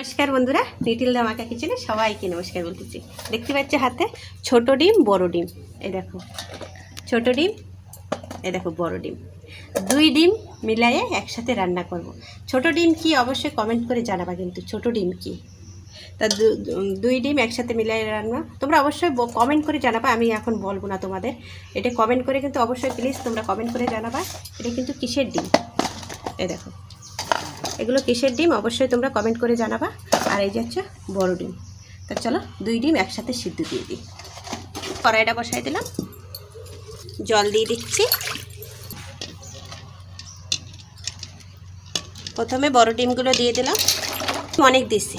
নমস্কার বন্ধুরা লিটিল দামাকা কিচেনে সবাইকে নমস্কার বলতেছি। দেখতে পাচ্ছ হাতে ছোট ডিম, বড় ডিম। এই দেখো, ছোট ডিম এই দেখো, বড় ডিম। দুই ডিম মিলাইয়ে একসাথে রান্না করব। ছোট ডিম কি অবশ্যই কমেন্ট করে জানাবা কিন্তু, ছোট ডিম কি? তা দুই ডিম একসাথে মিলাই রান্না, তোমরা অবশ্যই কমেন্ট করে জানাবা, আমি এখন বলব না তোমাদের। এটা কমেন্ট করে কিন্তু অবশ্যই প্লিজ তোমরা কমেন্ট করে জানাবা, এটা কিন্তু কিসের ডিম? এই দেখো এগুলো কিসের ডিম? অবশ্যই তোমরা কমেন্ট করে জানাবা। আর এই যে হচ্ছে বড় ডিম। তা চলো, দুই ডিম একসাথে সিদ্ধ দিয়ে দিই। কড়াইটা বসাই দিলাম। জল দিয়ে দিচ্ছি। প্রথমে বড় ডিমগুলো দিয়ে দিলাম। অনেক দিচ্ছি।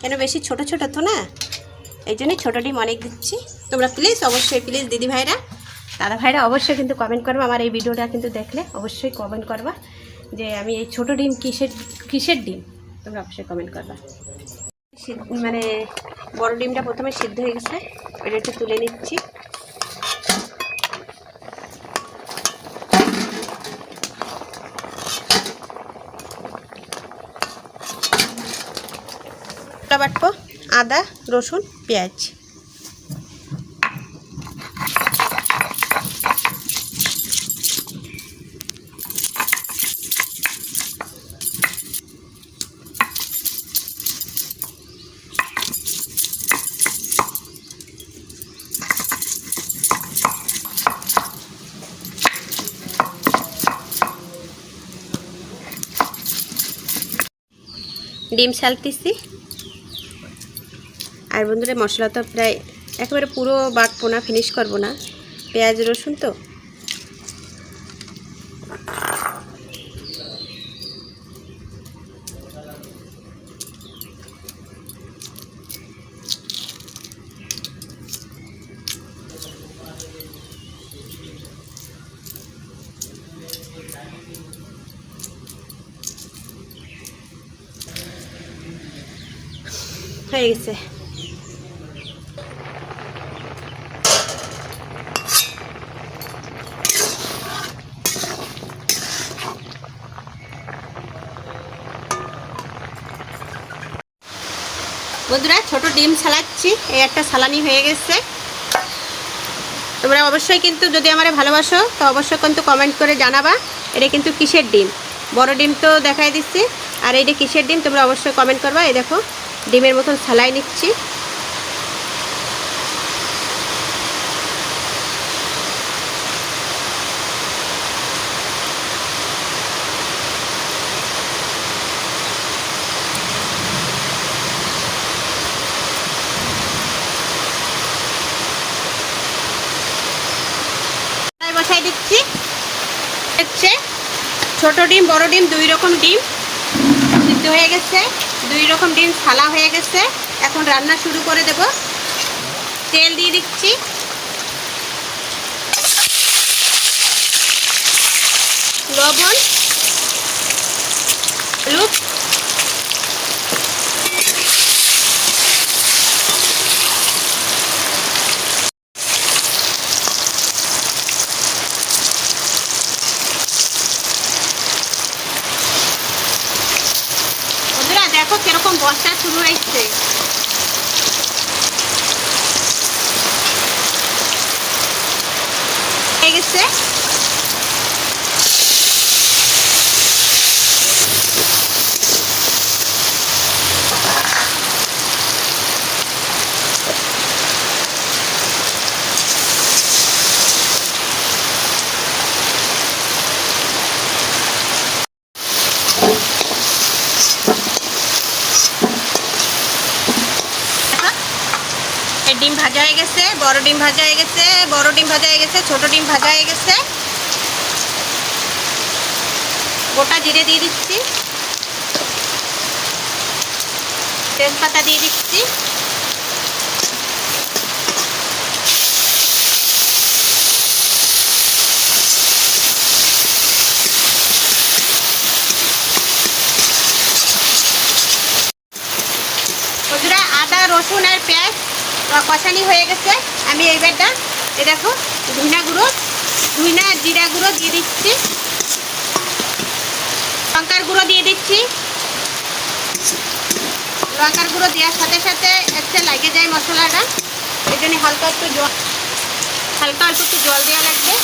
কেন বেশি ছোট ছোট তো না? এই জন্যই ছোটো ডিম অনেক দিচ্ছি। তোমরা প্লিজ অবশ্যই প্লিজ দিদি ভাইরা দাদা ভাইরা অবশ্যই কিন্তু কমেন্ট করবা। আমার এই ভিডিওটা কিন্তু দেখলে অবশ্যই কমেন্ট করবা। যে আমি এই ছোট ডিম কিসের কিসের ডিম? তোমরা অবশ্যই কমেন্ট করবা। মানে বড় ডিমটা প্রথমে সিদ্ধ হয়ে গেছে, এটা একটু তুলে নিচ্ছি। বাটবো আদা, রসুন, পেঁয়াজ। ডিম সালতেছি আর বন্ধুরা, মশলা তো প্রায় একেবারে পুরো বাটবো না ফিনিশ করব না। পেঁয়াজ, রসুন তো? হয়ে বন্ধুরা, ছোট ডিম ছালাচ্ছি এই একটা সালানি হয়ে গেছে। তোমরা অবশ্যই কিন্তু যদি আমার ভালোবাসো, তো অবশ্যই কিন্তু কমেন্ট করে জানাবা, এটা কিন্তু কিসের ডিম? বড় ডিম তো দেখাই দিচ্ছি। আর এইটা কিসের ডিম, তোমরা অবশ্যই কমেন্ট করবা। এই দেখো ডিমের মতন ছালাই নিচ্ছি। দিচ্ছি। হচ্ছে ছোট ডিম, বড় ডিম, দুই রকম ডিম সিদ্ধ হয়ে গেছে। দুই রকম ডিম ছালা হয়ে গেছে। এখন রান্না শুরু করে দেব। তেল দিয়ে দিচ্ছি। লবণ হলুদ বন্ধুরা কীরকম বর্ষা শুরু হয়েছে। গেছে। ভাজা হয়ে গেছে, বড় ডিম ভাজা হয়ে গেছে, বড় ডিম ভাজা হয়ে গেছে, ছোট ডিম ভাজা হয়ে গেছে। গোটা জিরে দিয়ে দিচ্ছি। তেজপাতা দিয়ে দিচ্ছি বন্ধুরা আদা রসুন আর পেঁয়াজ কষানি হয়ে গেছে। আমি এইবারটা এ দেখো, ধুইনা গুঁড়ো, ধুইনা, জিরা গুঁড়ো দিয়ে দিচ্ছি। লঙ্কার গুঁড়ো দিয়ে দিচ্ছি। লঙ্কার গুঁড়ো দেওয়ার সাথে সাথে একটা লাগে যায় মশলাটা। এই জন্য হালকা একটু জল হালকা অল্প একটু জল দেওয়া লাগবে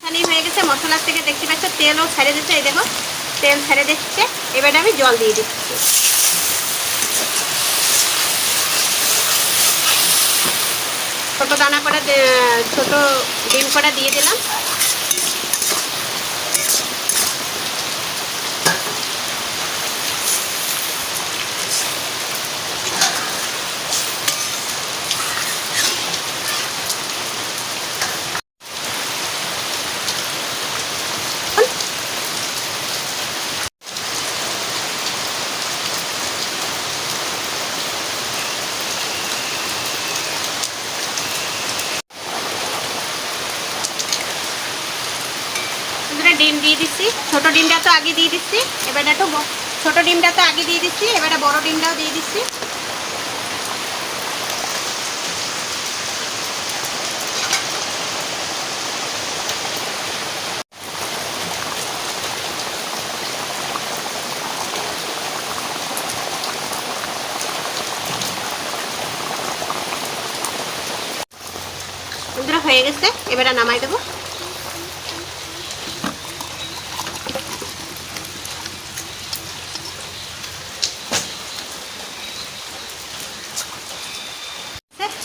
এখানে হয়ে গেছে মশলার থেকে দেখতে পাচ্ছ, তেলও ছেড়ে দিচ্ছে, এই দেখো, তেল ছেড়ে দিচ্ছে। এবারে আমি জল দিয়ে দিচ্ছি। ছোট দানা করে ছোটো ছোট ডিম করে দিয়ে দিলাম বন্ধুরা ডিম দিয়ে দিচ্ছি ছোট ডিমটা তো আগে দিয়ে দিচ্ছি এবার একটু ছোট ডিমটা তো আগে দিয়ে দিচ্ছি এবারে বড় ডিমটাও দিয়ে দিচ্ছি হয়ে গেছে। এবারে নামাই দেবো।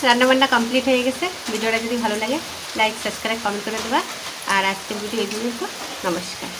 রান্নাবান্না কমপ্লিট হয়ে গেছে। ভিডিওটা যদি ভালো লাগে লাইক সাবস্ক্রাইব কমেন্ট করে দেবা। আর আজকের ভিডিও এই পর্যন্ত। নমস্কার।